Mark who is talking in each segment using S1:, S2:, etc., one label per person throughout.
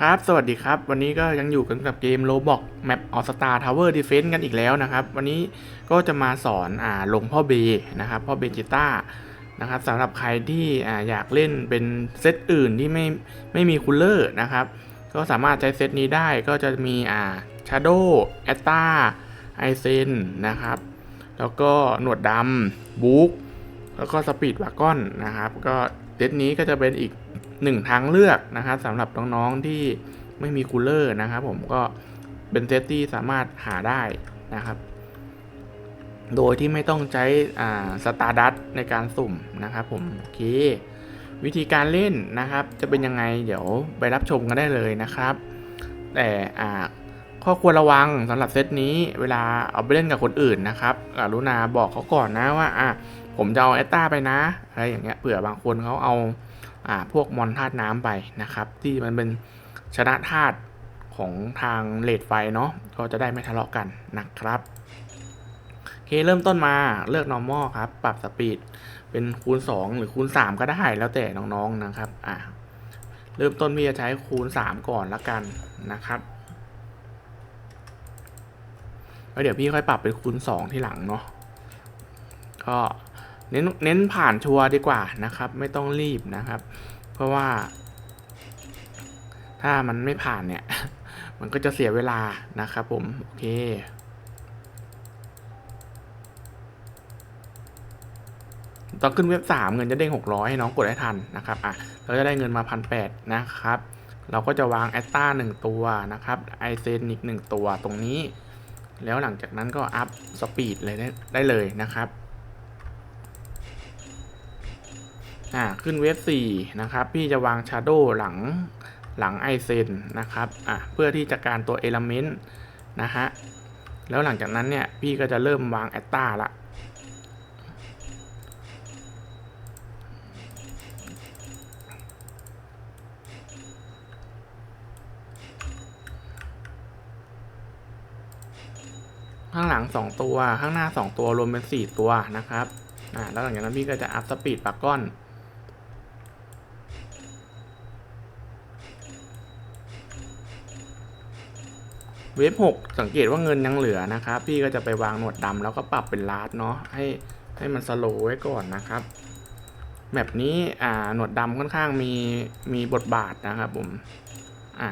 S1: ครับ สวัสดีครับ วันนี้ก็ยังอยู่กันกับเกม Roblox Map All Star Tower Defense กันอีกแล้วนะครับ วันนี้ก็จะมาสอนอ่าลงพ่อเบนะครับ พ่อเบจิต้านะครับสำหรับใครที่อ่าอยากเล่นเป็นเซตอื่นที่ไม่ไม่มีคูลเลอร์นะครับ ก็สามารถใช้เซตนี้ได้ก็จะมีอ่า Shadow a t t a i s e n นะครับ แล้วก็หนวดดำบุ๊กแล้วก็สปีดวากอนนะครับ ก็เซตนี้ก็จะเป็นอีก หนึ่งทางเลือกนะครับสำหรับน้องๆที่ไม่มีคูลเลอร์นะครับผมก็เป็นเซตที่สามารถหาได้นะครับ โดยที่ไม่ต้องใช้สตาร์ดัตในการสุ่มนะครับผมโอเค วิธีการเล่นนะครับ จะเป็นยังไงเดี๋ยวไปรับชมกันได้เลยนะครับ แต่อ่าข้อควรระวังสำหรับเซตนี้เวลาเอาไปเล่นกับคนอื่นนะครับกรุณาบอกเขาก่อนนะว่าอะผมจะเอาแอตตาไปนะอะไรอย่างเงี้ยเผื่อบางคนเขาเอา พวกมอนธาตุน้ำไปนะครับ ที่มันเป็นชนะธาตุของทางเลดไฟเนาะก็จะได้ไม่ทะเลาะกันนะครับโอเคเริ่มต้นมาเลือก normal ครับ ปรับสปีดเป็นคูณ 2 หรือคูณ 3 ก็ได้แล้วแต่น้องๆนะครับอ่าเริ่มต้นพี่จะใช้คูณ 3 ก่อนละกันนะครับแล้วเดี๋ยวพี่ค่อยปรับเป็นคูณ 2 ที่หลังเนาะก็ เน้นเน้นผ่านชัวร์ดีกว่านะครับ ไม่ต้องรีบนะครับ เพราะว่า ถ้ามันไม่ผ่านเนี่ย มันก็จะเสียเวลานะครับผม โอเคตอนขึ้นเว็บสามเงินจะเด้งหกร้อยให้น้องกดให้ทันนะครับ อะ เราจะได้เงินมาพันแปดนะครับ เราก็จะวางแอตตาหนึ่งตัวนะครับ ไอเซนอีกหนึ่งตัวตรงนี้ แล้วหลังจากนั้นก็อัพสปีดเลยได้เลยนะครับ อ่าขึ้นเวฟ4นะครับ พี่จะวาง Shadow หลังหลังไอเซนนะครับอะเพื่อที่จะการตัว Element นะฮะแล้วหลังจากนั้นเนี่ยพี่ก็จะเริ่มวางแอตตาละข้างหลัง 2 ตัวข้างหน้า 2 ตัวรวมเป็น 4 ตัวนะครับอ่าแล้วหลังจากนั้นพี่ก็จะอัพสปีดปากก้อน เวฟ6สังเกตว่าเงินยังเหลือนะครับ พี่ก็จะไปวางหนวดดำแล้วก็ปรับเป็นลาร์ดเนาะให้ให้มันสโลว์ไว้ก่อนนะครับแบบนี้อ่าหนวดดำค่อนข้างมีมีบทบาทนะครับผมอ่า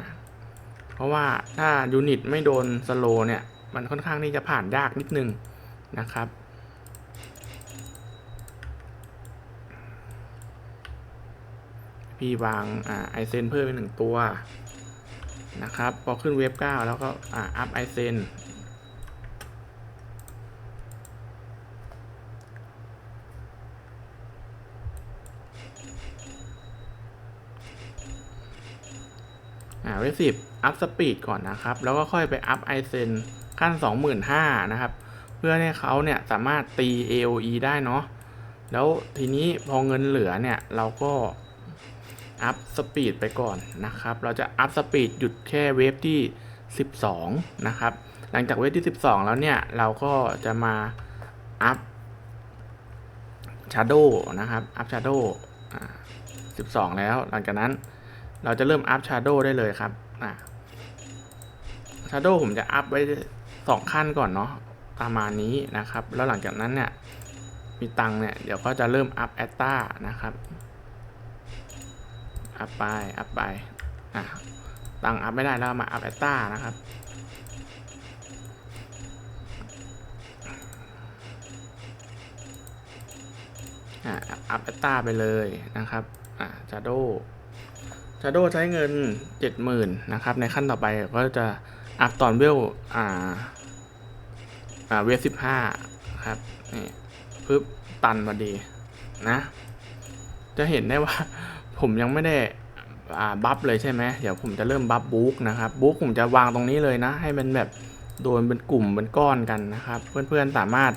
S1: เพราะว่าถ้ายูนิตไม่โดนสโลว์เนี่ยมันค่อนข้างที่จะผ่านยากนิดนึงนะครับพี่วางอ่าไอเซนเพิ่มไปหนึ่งตัว นะครับ พอขึ้นเวฟ9แล้วก็อ่าอัพไอเซนอ่าเวฟสิบอัพสปีดก่อนนะครับ แล้วก็ค่อยไปอัพไอเซนขั้น 25,000นะครับ เพื่อให้เขาเนี่ยสามารถตี AOE ได้เนาะแล้วทีนี้พอเงินเหลือเนี่ยเราก็ อัพสปีดไปก่อนนะครับ เราจะอัพสปีดหยุดแค่เวฟที่ 12 นะครับ หลังจากเวฟที่ 12 แล้วเนี่ย เราก็จะมาอัพ Shadow นะครับ อัพ Shadow อ่า12 แล้ว หลังจากนั้นเราจะเริ่มอัพ Shadow ได้เลยครับอ่า Shadow ผมจะอัพไว้สองขั้นก่อนเนาะประมาณนี้นะครับ แล้วหลังจากนั้นเนี่ย มีตังเนี่ย เดี๋ยวก็จะเริ่มอัพแอตตานะครับ อัพไป อัพไป อะ ตั้งอัพไม่ได้แล้วมาอัพแอตตานะครับ อะ อัพแอตตาไปเลยนะครับ อะชาโดชาโดใช้เงิน 70,000นะครับ ในขั้นต่อไปก็จะอัพตอนเวล อ่า อ่า เวฟสิบห้าครับ นี่ปึ๊บตันพอดีนะ จะเห็นได้ว่า ผมยังไม่ได้บัฟเลยใช่ไหมเดี๋ยวผมจะเริ่มบัฟบุ๊กนะครับบุ๊กผมจะวางตรงนี้เลยนะ ให้มันแบบโดนเป็นกลุ่มเป็นก้อนกันนะครับ เพื่อนๆสามารถ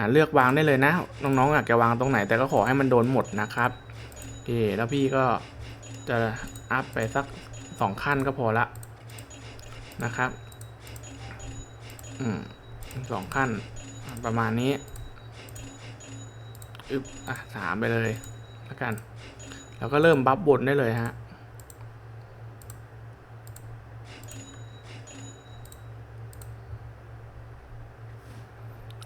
S1: าเลือกวางได้เลยนะ น้องๆอยากจะวางตรงไหน แต่ก็ขอให้มันโดนหมดนะครับโอเคแล้วพี่ก็จะอัพไปสักสองขั้นก็พอละนะครับอืมสองขั้นประมาณนี้อึบอะสามไปเลยแล้วกัน แล้วก็เริ่มบัฟบนได้เลยฮะ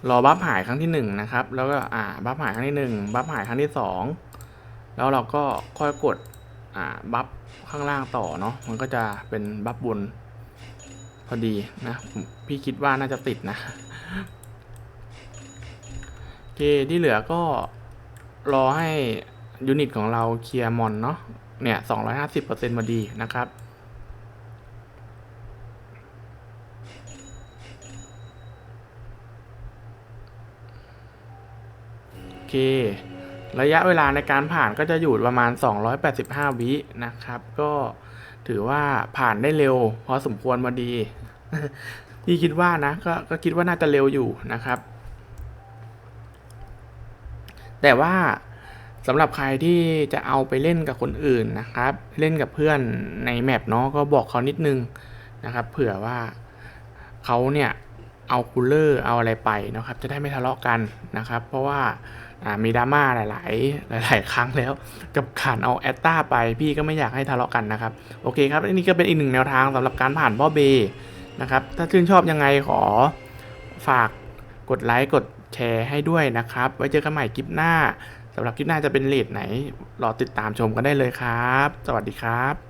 S1: รอบัฟหายครั้งที่1นะครับ แล้วก็อ่าบัฟหายครั้งที่1บัฟหายครั้งที่ 2 แล้วเราก็ค่อยกดอ่าบัฟข้างล่างต่อเนาะมันก็จะเป็นบัฟบนพอดีนะพี่คิดว่าน่าจะติดนะโอเคที่เหลือก็รอให้ ยูนิตของเราเคลียร์มอนเนาะเนี่ย250%พอดีนะครับ โอเค ระยะเวลาในการผ่านก็จะอยู่ประมาณ 285 วินะครับ ก็ถือว่าผ่านได้เร็ว พอสมควรมาดีพี่คิดว่านะก็ก็คิดว่าน่าจะเร็วอยู่นะครับ แต่ว่า สำหรับใครที่จะเอาไปเล่นกับคนอื่นนะครับ เล่นกับเพื่อนในแมปเนาะก็บอกเขานิดนึงนะครับ เผื่อว่าเขาเนี่ยเอาคูลเลอร์เอาอะไรไปนะครับ จะได้ไม่ทะเลาะกันนะครับ เพราะว่ามีดราม่าหลาย ๆ หลาย ๆ ครั้งแล้ว กับการเอาแอตตาไปพี่ก็ไม่อยากให้ทะเลาะกันนะครับ โอเคครับอันนี้ก็เป็นอีกหนึ่งแนวทางสำหรับการผ่านพ่อเบนะครับ ถ้าชื่นชอบยังไงขอฝากกดไลค์กดแชร์ให้ด้วยนะครับ ไว้เจอกันใหม่คลิปหน้า สำหรับคลิปหน้าจะเป็นเลทไหน รอติดตามชมกันได้เลยครับ สวัสดีครับ